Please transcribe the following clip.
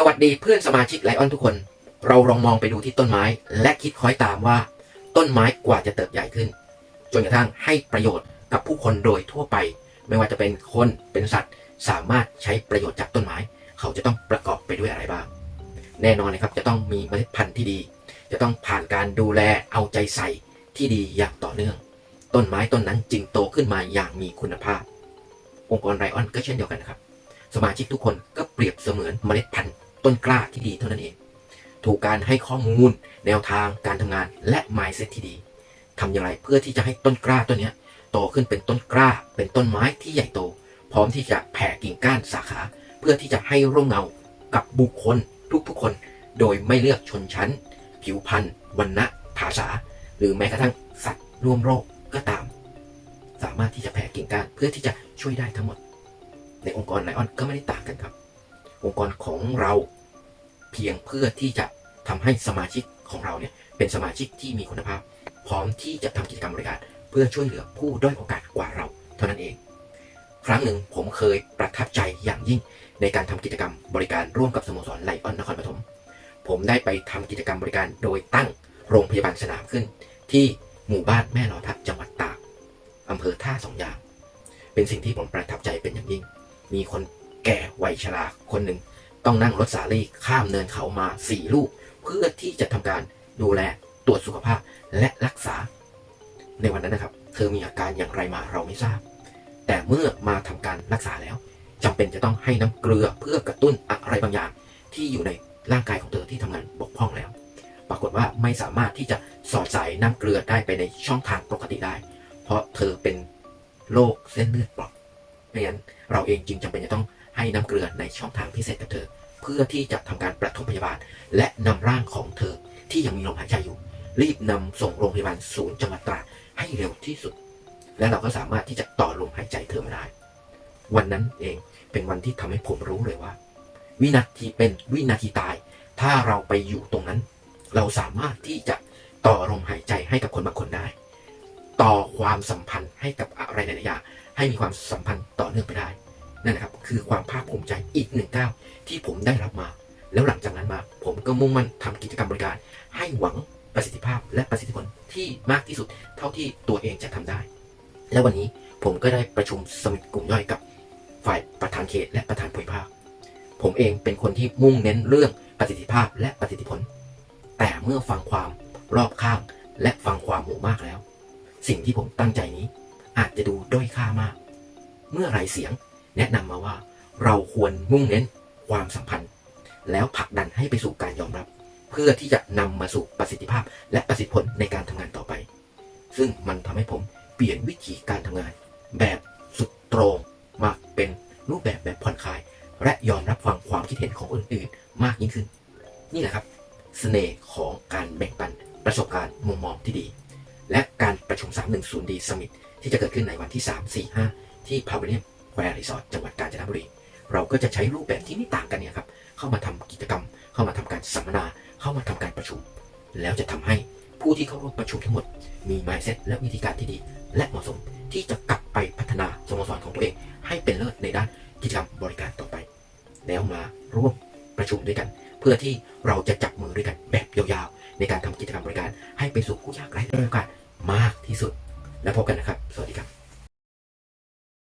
สวัสดีเพื่อนสมาชิกไลออนทุกคน เราลองมองไปดูที่ต้นไม้ และคิดคอยตามว่า ต้นไม้กว่าจะเติบใหญ่ขึ้น จนกระทั่งให้ประโยชน์กับผู้คนโดยทั่วไป ไม่ว่าจะเป็นคนเป็นสัตว์ สามารถใช้ประโยชน์จากต้นไม้ เขาจะต้องประกอบไปด้วยอะไรบ้าง แน่นอนนะครับจะต้องมีเมล็ดพันธุ์ที่ดี จะต้องผ่านการดูแลเอาใจใส่ที่ดีอย่างต่อเนื่อง ต้นไม้ต้นนั้นจึงโตขึ้นมาอย่างมีคุณภาพ องค์กรไรออนก็เช่นเดียวกันนะครับสมาชิกทุกคนก็เปรียบเสมือนเมล็ดพันธุ์ ต้นกล้าที่ดีเท่านั้นเอง ถูกการให้ข้อมูล แนวทางการทำงานและ mindset ที่ดีทำอย่างไรเพื่อที่จะให้ต้นกล้าต้นนี้โตขึ้นเป็นต้นกล้า เป็นต้นไม้ที่ใหญ่โต พร้อมที่จะแผ่กิ่งก้านสาขา เพื่อที่จะให้ร่มเงากับบุคคลทุกๆคน โดยไม่เลือกชนชั้น ผิวพรรณวรรณะภาษา หรือแม้กระทั่งสัตว์ร่วมโรคก็ตาม สามารถที่จะแผ่กิ่งก้านเพื่อที่จะช่วยได้ทั้งหมด ในองค์กรไลออนก็ไม่ได้ต่างกันครับ องค์กรของเรา เพียงเพื่อที่จะทำให้สมาชิกของเราเนี่ยเป็นสมาชิกที่มีคุณภาพ พร้อมที่จะทำกิจกรรมบริการ เพื่อช่วยเหลือผู้ด้อยโอกาสกว่าเรา เท่านั้นเอง ครั้งหนึ่งผมเคยประทับใจอย่างยิ่งในการทำกิจกรรมบริการร่วมกับสโมสรไลออนนครปฐมผมได้ไปทำกิจกรรมบริการโดยตั้งโรงพยาบาลสนามขึ้น ที่หมู่บ้านแม่ลอทัดจังหวัดตากอำเภอท่าสองยางเป็นสิ่งที่ผมประทับใจเป็นอย่างยิ่ง มีคนแก่วัยชราคนหนึ่ง ต้องนั่งรถสาลี่ข้ามเนินเขามาสี่ลูก เพื่อที่จะทำการดูแลตรวจสุขภาพและรักษา ในวันนั้นนะครับ เธอมีอาการอย่างไรมาเราไม่ทราบ แต่เมื่อมาทำการรักษาแล้วจำเป็นจะต้องให้น้ำเกลือเพื่อกระตุ้นอะไรบางอย่าง ที่อยู่ในร่างกายของเธอที่ทำงานบกพร่องแล้ว ปรากฏว่าไม่สามารถที่จะสอดใส่น้ำเกลือได้ไปในช่องทางปกติได้ เพราะเธอเป็นโรคเส้นเลือดเปราะ นั้นเราเองจึงจำเป็นจะต้องให้น้ำเกลือในช่องทางพิเศษกับเธอ เพื่อที่จะทำการประถมพยาบาล และนำร่างของเธอที่ยังมีลมหายใจอยู่ รีบนำส่งโรงพยาบาลศูนย์จังหวัดตราดให้เร็วที่สุด และเราก็สามารถที่จะต่อลมหายใจเธอมาได้ วันนั้นเองเป็นวันที่ทำให้ผมรู้เลยว่า วินาทีเป็นวินาทีตาย ถ้าเราไปอยู่ตรงนั้น เราสามารถที่จะต่อลมหายใจให้กับคนบางคนได้ ต่อความสัมพันธ์ให้กับอะไรหลายอย่างให้มีความสัมพันธ์ นื่องไปได้นั่นนะครับ คือความภาคภูมิใจอีกหนึ่งก้าวที่ผมได้รับมา แล้วหลังจากนั้นมา ผมก็มุ่งมั่นทำกิจกรรมบริการ ให้หวังประสิทธิภาพและประสิทธิผลที่มากที่สุดเท่าที่ตัวเองจะทำได้ และวันนี้ผมก็ได้ประชุมสมิตกลุ่มย่อยกับฝ่ายประธานเขตและประธานภูมิภาค ผมเองเป็นคนที่มุ่งเน้นเรื่องประสิทธิภาพและประสิทธิผล แต่เมื่อฟังความรอบข้างและฟังความหมู่มากแล้ว สิ่งที่ผมตั้งใจนี้ อาจจะดูด้อยค่ามาก เมื่อไรเสียง แนะนำมาว่าเราควรมุ่งเน้นความสัมพันธ์ แล้วผลักดันให้ไปสู่การยอมรับ เพื่อที่จะนำมาสู่ประสิทธิภาพ และประสิทธิผลในการทำงานต่อไป ซึ่งมันทำให้ผมเปลี่ยนวิธีการทำงาน แบบสุดตรงมาเป็นรูปแบบแบบผ่อนคลาย และยอมรับฟังความคิดเห็นของคนอื่นๆ มากยิ่งขึ้น นี่แหละครับเสน่ห์ของการแบ่งปันประสบการณ์มุมมองที่ดี และการประชุม 310 d Summit ที่จะเกิดขึ้นในวันที่ 3 4 5 ที่พาวเวอร์แควร์รีสอร์ทจังหวัดกาญจนบุรี เราก็จะใช้รูปแบบที่ไม่ต่างกันเนี่ยครับ เข้ามาทำกิจกรรม เข้ามาทำการสัมมนา เข้ามาทำการประชุม แล้วจะทำให้ผู้ที่เข้าร่วมประชุมทั้งหมด มี mindset และวิธีการที่ดี และเหมาะสมที่จะกลับไปพัฒนาสโมสรของตัวเอง ให้เป็นเลิศในด้านกิจกรรมบริการต่อไป แล้วมาร่วมประชุมด้วยกัน เพื่อที่เราจะจับมือด้วยกันแบบยาวๆ ในการทำกิจกรรมบริการ ให้ไปสู่ผู้ยากรายได้มากที่สุด แล้วพบกันนะครับ